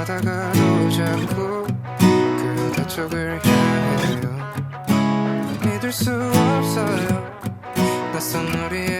가다가도 자꾸 그대 쪽을 향해요. 믿을 수 없어요. 낯선 우리의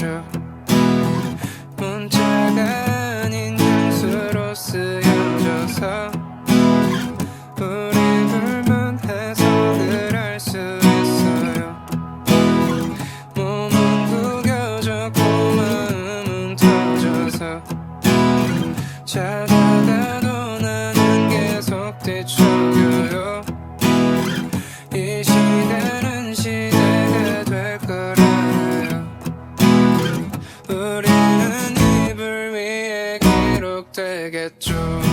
아주 문자가 아닌 향수로 쓰여져서 우리 둘만 해석을 할 수 있어요. 몸은 구겨졌고 마음은 터져서 되겠죠